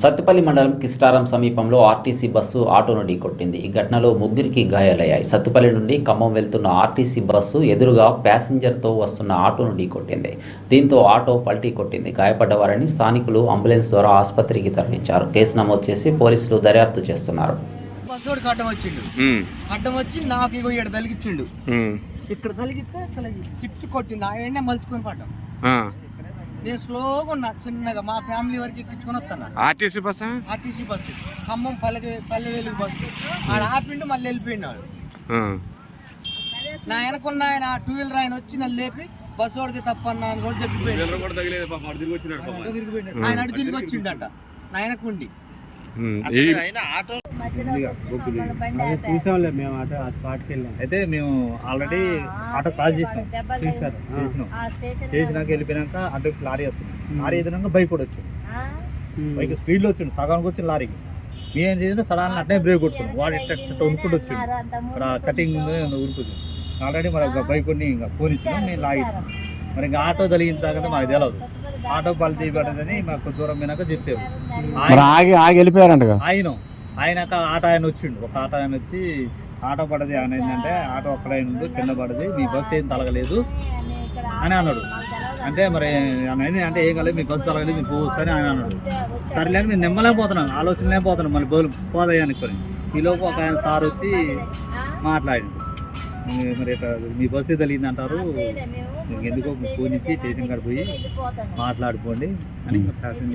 సత్తుపల్లి మండలం కిస్టారం సమీపంలో RTC bus ఆటోను ఢీకొట్టింది. ఈ ఘటనలో ముగ్గురికి గాయాలయ్యాయి. సత్తుపల్లి నుండి ఖమ్మం వెళ్తున్న ఆర్టీసీ బస్సు ఎదురుగా ప్యాసింజర్తో వస్తున్న ఆటోను ఢీకొట్టింది. దీంతో ఆటో పల్టీ కొట్టింది. గాయపడ్డ వారిని స్థానికులు అంబులెన్స్ ద్వారా ఆసుపత్రికి తరలించారు. కేసు నమోదు చేసి పోలీసులు దర్యాప్తు చేస్తున్నారు. అడ్డం వచ్చిండు. అడ్డం వచ్చి నాకు ఇగో ఇక్కడ తలిగించిండు ఇక్కడ తలిగితే తిప్పి కొట్టింది. ఆ ఎండే మలుచుకొని పడ్డాం. నేను స్లోగా ఉన్నా చిన్నగా మా ఫ్యామిలీ వరకు ఎక్కించుకొని వస్తాను ఆర్టీసీ బస్సా ఆర్టీసీ బస్సు ఖమ్మం పల్లె పల్లె వెలుగు బస్సు ఆడ ఆపిండు మళ్ళీ వెళ్ళిపోయిండు వాడు నా వెనకున్న ఆయన టూ వీలర్ ఆయన వచ్చి నన్ను లేపి బస్సు వాడితే తప్పన్నా అని కూడా చెప్పిపోయిండు. ఆయన అటు తిరిగి వచ్చిండట. నా వెనకుండి చూసాంలే మేము అటు ఆ స్పాట్కి వెళ్ళాం. అయితే మేము ఆల్రెడీ ఆటో క్రాస్ చేసినాం. చూసారు చేసినాం. చేసినాక వెళ్ళిపోయినాక అటు లారీ వస్తుంది. లారీ ఎదురుగా బైక్ కూడా వచ్చింది. బైక్ స్పీడ్లో వచ్చిండు సగానికి వచ్చింది లారీకి మేము చేసిన సడన్ అట్నే బ్రేక్ కొట్టుకున్నాం వాడు ఇట్ట ఉనుకుంటూ వచ్చిండు. ఇక్కడ కటింగ్ ఉంది ఉరుకుతుంది ఆల్రెడీ మరి ఒక బైక్ కొన్ని ఇంకా పోనిచ్చినాం మేము లాగించాం మరి ఇంకా ఆటో తగిలించాక మాకు తెలియదు ఆటో పల్తీ పడదని మాకు దూరం పోయినాక చెప్పారు. మరి ఆగి ఆగి వెళ్ళిపోయారంటగా? ఆయన. ఆయనక ఆటో ఆయన వచ్చిండు. ఒక ఆటో ఆయన వచ్చి ఆటో పడది ఆయన ఏంటంటే ఆటో ఒక్కడైన ఉండు కింద పడది మీ బస్సు ఏం తలగలేదు అని అన్నాడు. అంటే మరి ఆయన అంటే ఏం కాలేదు మీ బస్సు తలగలేదు మీరు పోవచ్చు అని ఆయన అన్నాడు. సరేలే మేము నిమ్మలేకపోతున్నాం ఆలోచనలే పోతున్నాం మళ్ళీ బోలు పోదాయి అనుకొని ఈలోపు ఒక ఆయన సార్ వచ్చి మాట్లాడిండు. "మీ- మరి మీ బస్సు తెలియదు అంటారు? ఎందుకో ఫోన్ ఇచ్చి స్టేషన్ కాడ పోయి మాట్లాడుకోండి అని ప్యాసింజర్